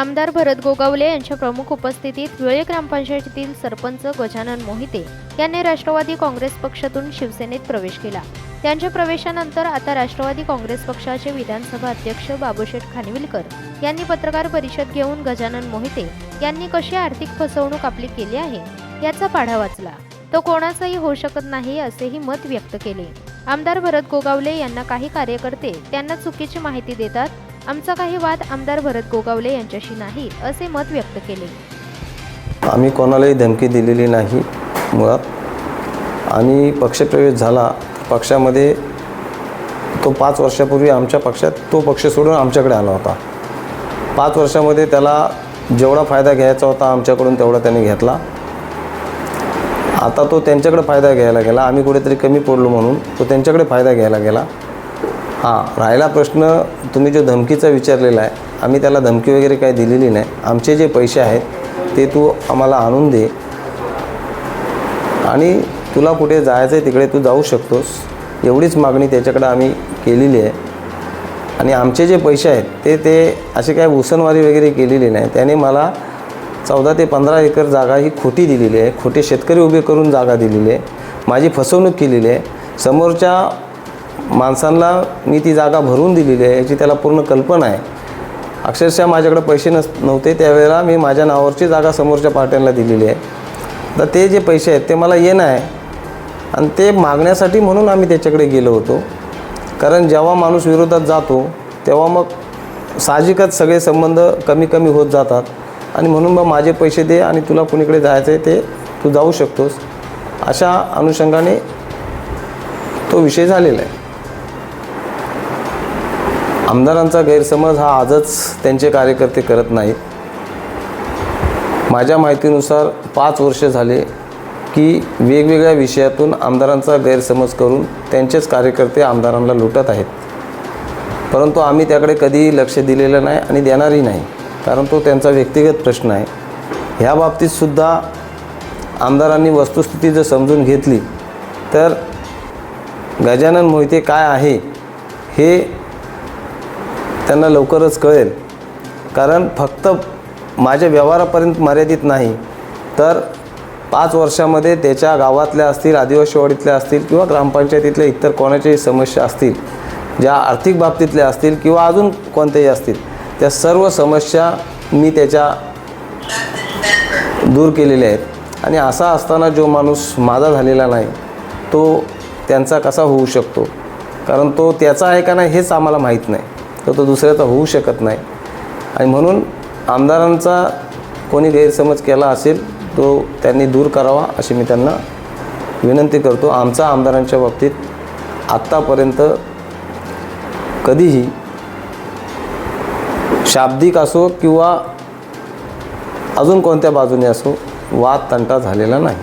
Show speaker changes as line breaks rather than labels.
आमदार भरत गोगावले यांच्या प्रमुख उपस्थितीत वेळे ग्रामपंचायतीतील सरपंच गजानन मोहिते यांनी राष्ट्रवादी काँग्रेस पक्षातून शिवसेनेत प्रवेश केला. त्यांच्या प्रवेशानंतर आता राष्ट्रवादी काँग्रेस पक्षाचे विधानसभा अध्यक्ष बाबूशेठ खानविलकर यांनी पत्रकार परिषद घेऊन गजानन मोहिते यांनी कशी आर्थिक फसवणूक आपली केली आहे याचा पाढा वाचला. तो कोणाचाही होऊ शकत नाही असेही मत व्यक्त केले. आमदार भरत गोगावले यांना काही कार्यकर्ते त्यांना चुकीची माहिती देतात आमचा काही वाद आमदार भरत गोगावले यांच्याशी नाही असे मत व्यक्त केले.
आम्ही कोणालाही धमकी दिलेली नाही मुळात. आणि पक्षप्रवेश झाला पक्षामध्ये तो पाच वर्षापूर्वी आमच्या पक्षात तो पक्ष सोडून आमच्याकडे आला होता. पाच वर्षामध्ये त्याला जेवढा फायदा घ्यायचा होता आमच्याकडून तेवढा त्याने घेतला. आता तो त्यांच्याकडे फायदा घ्यायला गेला आम्ही कुठेतरी कमी पडलो म्हणून तो त्यांच्याकडे फायदा घ्यायला गेला. हां राहिला प्रश्न तुम्ही जो धमकीचा विचारलेला आहे आम्ही त्याला धमकी वगैरे काही दिलेली नाही. आमचे जे पैसे आहेत ते तू आम्हाला आणून दे. आणि तुला कुठे जायचं आहे तिकडे तू जाऊ शकतोस. एवढीच मागणी त्याच्याकडे आम्ही केलेली आहे. आणि आमचे जे पैसे आहेत ते ते असे काय उसनवारी वगैरे केलेली नाही. त्याने मला चौदा ते पंधरा एकर जागा ही खोटी दिलेली आहे. खोटे शेतकरी उभे करून जागा दिलेली आहे. माझी फसवणूक केलेली आहे. समोरच्या माणसांना मी ती जागा भरून दिलेली आहे याची त्याला पूर्ण कल्पना आहे. अक्षरशः माझ्याकडे पैसे नस नव्हते त्यावेळेला मी माझ्या नावावरची जागा समोरच्या पार्ट्यांना दिलेली आहे. तर ते जे पैसे आहेत ते मला येणं आहे. आणि ते मागण्यासाठी म्हणून आम्ही त्याच्याकडे गेलो होतो. कारण जेव्हा माणूस विरोधात जातो तेव्हा मग साहजिकच सगळे संबंध कमी कमी होत जातात. आणि म्हणून मग माझे पैसे दे आणि तुला कुणीकडे जायचं आहे ते तू जाऊ शकतोस. अशा अनुषंगाने तो विषय झालेला आहे. आमदारांचा गैरसमज हा आजच त्यांचे कार्यकर्ते करत नाहीत माझ्या माहितीनुसार पाच वर्ष झाले की वेगवेगळ्या विषयातून आमदारांचा गैरसमज करून त्यांचेच कार्यकर्ते आमदारांना लुटत आहेत. परंतु आम्ही त्याकडे कधीही लक्ष दिलेलं नाही आणि देणारही नाही कारण तो त्यांचा व्यक्तिगत प्रश्न आहे. ह्या बाबतीतसुद्धा आमदारांनी वस्तुस्थिती जर समजून घेतली तर गजानन मोहिते काय आहे हे त्यांना लवकरच कळेल. कारण फक्त माझ्या व्यवहारापर्यंत मर्यादित नाही तर पाच वर्षामध्ये त्याच्या गावातल्या असतील आदिवासीवाडीतल्या असतील किंवा ग्रामपंचायतीतल्या इतर कोणाच्याही समस्या असतील ज्या आर्थिक बाबतीतल्या असतील किंवा अजून कोणत्याही असतील त्या सर्व समस्या मी त्याच्या दूर केलेल्या आहेत. आणि असा असताना जो माणूस माझा झालेला नाही तो त्यांचा कसा होऊ शकतो? कारण तो त्याचा आहे का नाही हेच आम्हाला माहीत नाही. तर तो दुसऱ्याचा होऊ शकत नाही. आणि म्हणून आमदारांचा कोणी गैरसमज केला असेल तो त्यांनी दूर करावा अशी मी त्यांना विनंती करतो. आमचा आमदारांच्या बाबतीत आत्तापर्यंत कधीही शाब्दिक असो किंवा अजून कोणत्या बाजूने असो वाद तंटा झालेला नाही.